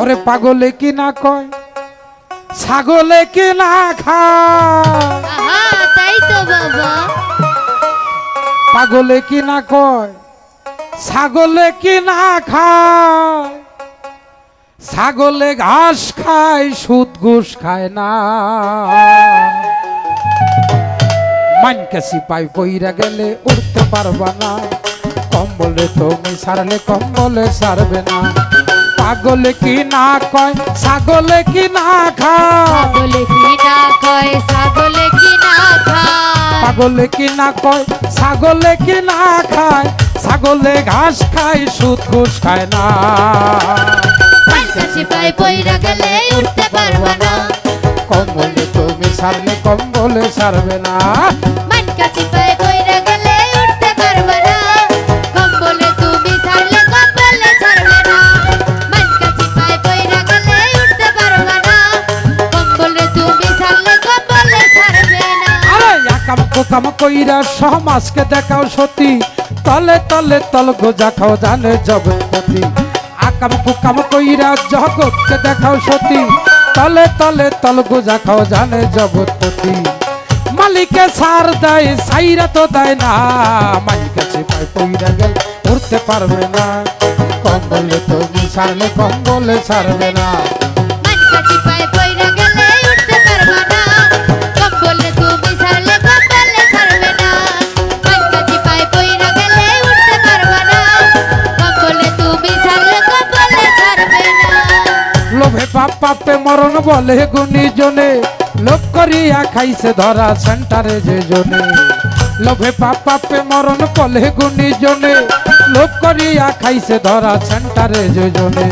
ওরে পাগলে কি না কয়? ছাগলে কি না খায়? তাই তো বাবা। পাগলে কি না কয়? ছাগলে কি না খায়? ছাগলে ঘাস খায় সুদ ঘুষ খায় না। মানকে সিপাই পইরা গেলে উঠতে পারবা না। কম্বলে তুমি সারলে কম্বলে সারবে না। পাগলে কি না কয়? ছাগলে কি না খায়? ছাগলে কি না কয়? ছাগলে কি না খায়? পাগলে কি না কয়? ছাগলে কি না খায়? ছাগলে ঘাস খায় সুদ ঘুষ খায় না। সিপাই পইরা গেলে উঠতে পারবা না। কম্বলে তুমি সারলে কম্বলে সারবে না। মানকা সিপাই কোকাম কইরা সমাজকে দেখাও সতী। তলে তলে তল গোজা খাও জানে জগৎপতি। আকাম কুকাম কইরা জগৎকে দেখাও সতী। তলে তলে তল গোজা খাও জানে জগৎপতি। মালিকে সার দেয়, সাইরা তো দেয় না। মালিকে সিপাই পইরা গেল উঠতে পারবে না। কম্বলে তুমি সারলে কম্বলে সারবে না। বলে গুণী জনে লোভ করিয়া খাইছে ধরা সেন্টারে যে জনে। লোভে পাপ পাপে মরণ কলে গুণী জনে লোভ করিয়া খাইছে ধরা সেন্টারে যে জনে।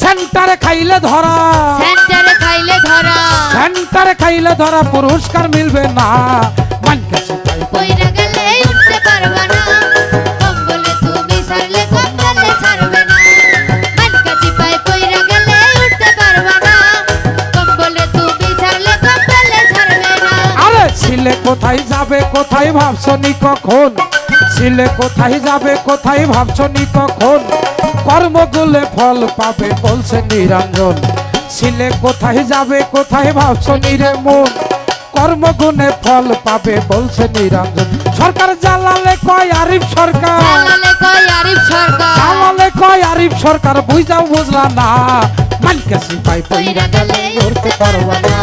সেন্টারে খাইলে ধরা। সেন্টারে খাইলে ধরা। সেন্টারে খাইলে ধরা পুরস্কার মিলবে না। মানকে কোথায় যাবে কোথায় ভাবছনি কখন? ছিলে কোথায় যাবে কোথায় ভাবছনি কখন? কর্মগুলে ফল পাবে বলছে নিরঞ্জন। ছিলে কোথায় যাবে কোথায় ভাবছনি রে মন? কর্মগুণে ফল পাবে বলছে নিরঞ্জন। সরকার জ্বালালে কয় আরিফ সরকার? জালালে কয় আরিফ সরকার? জ্বালালে কয় আরিফ সরকার? বুঝাও বুঝলা না। মানকে সিপাই পইরা গেলে উঠতে পারবা না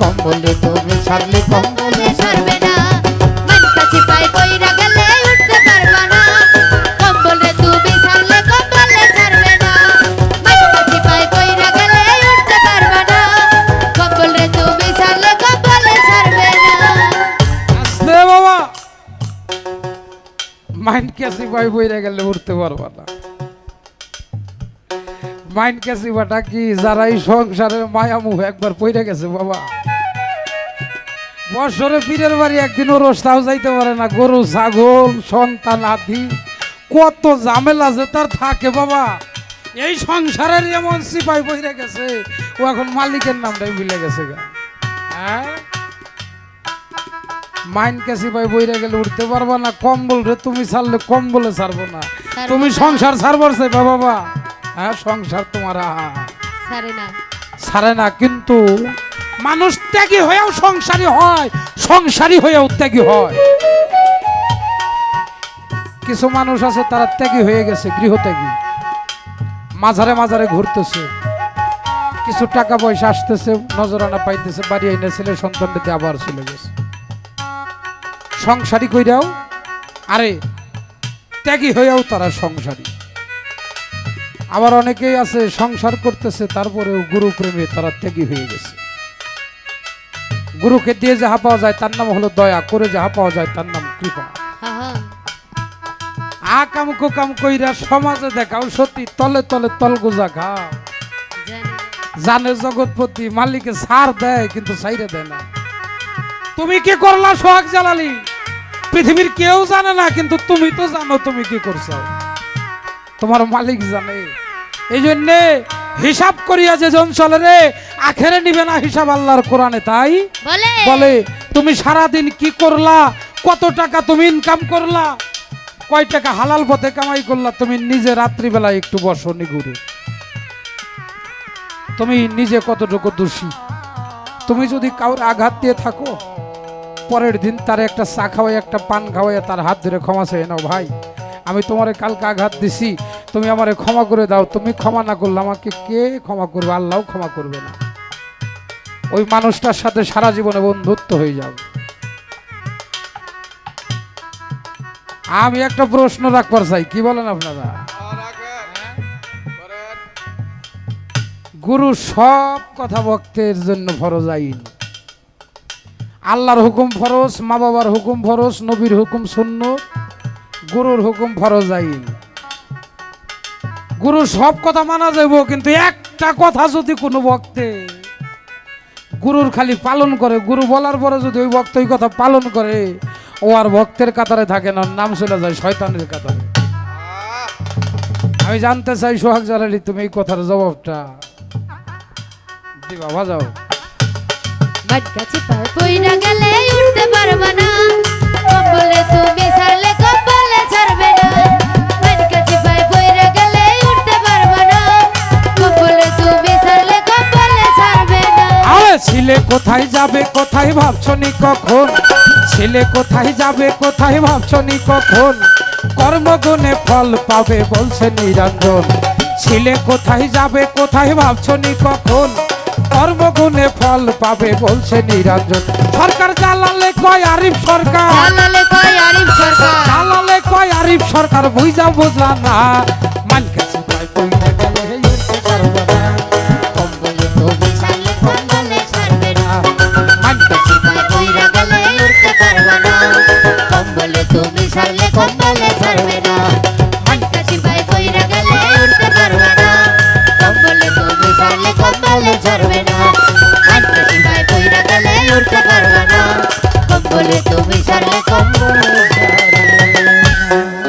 কম্বলে তুমি ছাড়লে কম্বলে ছাড়বে না মানকা সিপাই পইরা গেলে উঠতে পারবা না কম্বলে তুমি ছাড়লে কম্বলে ছাড়বে না মানকা সিপাই পইরা গেলে উঠতে পারবা না কম্বলে তুমি ছাড়লে কম্বলে ছাড়বে না আসতে বাবা মাইন্ড ক্যাসি ভাই বইরে গেলে উঠতে পারবা না মাইন্ড ক্যাসি বাটা কি? যারা এই সংসারের মায়া মুহ একবার পইরে গেছে বাবা। বছরে পীরের বাড়ি একদিনও রোস্তাও যাইতে পারে না। গরু ছাগল সন্তান আদি কত ঝামেলা যে তার থাকে বাবা। এই সংসারের এমন সিপাই বইরে গেছে ও এখন মালিকের নামটাই ভুলে গেছে গা। হ্যাঁ? মাইন কাশি ভাই বইরে গেলে উঠতে পারবা না? কম্বল রে তুমি ছাড়লে কম্বলে ছাড়বো না। তুমি সংসার ছাড়বার চাইবা বাবা। হ্যাঁ সংসার তোমার না। ছাড়ে না কিন্তু মানুষ ত্যাগী হয়েও সংসারী হয় সংসারী হয়েও ত্যাগী হয়। কিছু মানুষ আছে তারা ত্যাগী হয়ে গেছে গৃহত্যাগী। মাঝারে মাঝারে ঘুরতেছে। কিছু টাকা পয়সা আসতেছে নজরানা পাইতেছে বাড়ি আইনে ছেলে সন্তানটাতে আবার চলে গেছে। সংসারী কইরাও আরে ত্যাগী হয়েও তারা সংসারী। আবার অনেকেই আছে সংসার করতেছে তারপরেও গুরু প্রেমে তারা ত্যাগী হয়ে গেছে। গুরুকে দিয়ে যাহা পাওয়া যায় তার নাম হলো দয়া করে যাহা পাওয়া যায় তার নাম কৃপা। কইরা সমাজে দেখাও সত্যি তলে তলে খাও জানে জগৎপতি মালিকে সার দেয় কিন্তু সাইরে দেয় না। তুমি কি করলা সোহাগ জালালি? পৃথিবীর কেউ জানে না কিন্তু তুমি তো জানো তুমি কি করছ। তোমার মালিক জানে। এই জন্যে হিসাব করিয়া যে জন চলে রে আখেরে নিবে না হিসাব আল্লাহর কোরআনে তাই? বলে। বলে তুমি সারাদিন কি করলা? কত টাকা তুমি ইনকাম করলা? কয় টাকা হালাল পথে কামাই করলা? তুমি নিজে রাত্রিবেলা একটু বসো নিগুড়ে। তুমি নিজে কতটুকু দোষী? তুমি যদি কাউর আঘাত দিয়ে থাকো পরের দিন তার একটা চা খাওয়াই একটা পান খাওয়াই তার হাত ধরে ক্ষমা চেয়ে নাও ভাই। আমি তোমারে কালকে আঘাত দিছি তুমি আমারে ক্ষমা করে দাও, তুমি ক্ষমা না করলে আমাকে কে ক্ষমা করবে? আল্লাহও ক্ষমা করবে না। ওই মানুষটার সাথে সারা জীবনে বন্ধুত্ব হয়ে যাবে। আমি একটা প্রশ্ন রাখবার চাই, কি বলেন আপনারা? গুরু সব কথা ভক্তের জন্য ফরজ আইন। আল্লাহর হুকুম ফরজ, মা বাবার হুকুম ফরজ, নবীর হুকুম শূন্য গুরুর হুকুম ফরজ আইন। গুরু সব কথা মানা যাব কিন্তু একটা কথা যদি কোনো ভক্তে গুরুর খালি পালন করে, গুরু বলার পরে যদি ওই ভক্ত ওই কথা পালন করে, ও আর ভক্তের কাতারে থাকে না নাম চলে যায় শয়তানের কাতারে। আমি জানতে চাই, সোহাগ জালালি, তুমি এই কথার জবাবটা কাছে পায়ে পইরা গেলে উঠতে পারবা না। যাবে কোথায় ভাবছ নি কখন? ছেলে কোথায় যাবে কোথায় ভাবছ নি কখন? কর্মগুণে ফল পাবে বলছে নিরঞ্জন। ছেলে কোথায় যাবে কোথায় ভাবছ নি কখন? কর্মগুণে ফল পাবে বলছে নিরঞ্জন। সরকার জ্বালালে কয় আরিফ সরকার? জালালে কয় আরিফ সরকার? জ্বালালে কয় আরিফ সরকার? বুঝা বুঝলা না।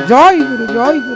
জয় গুরু জয় গুরু।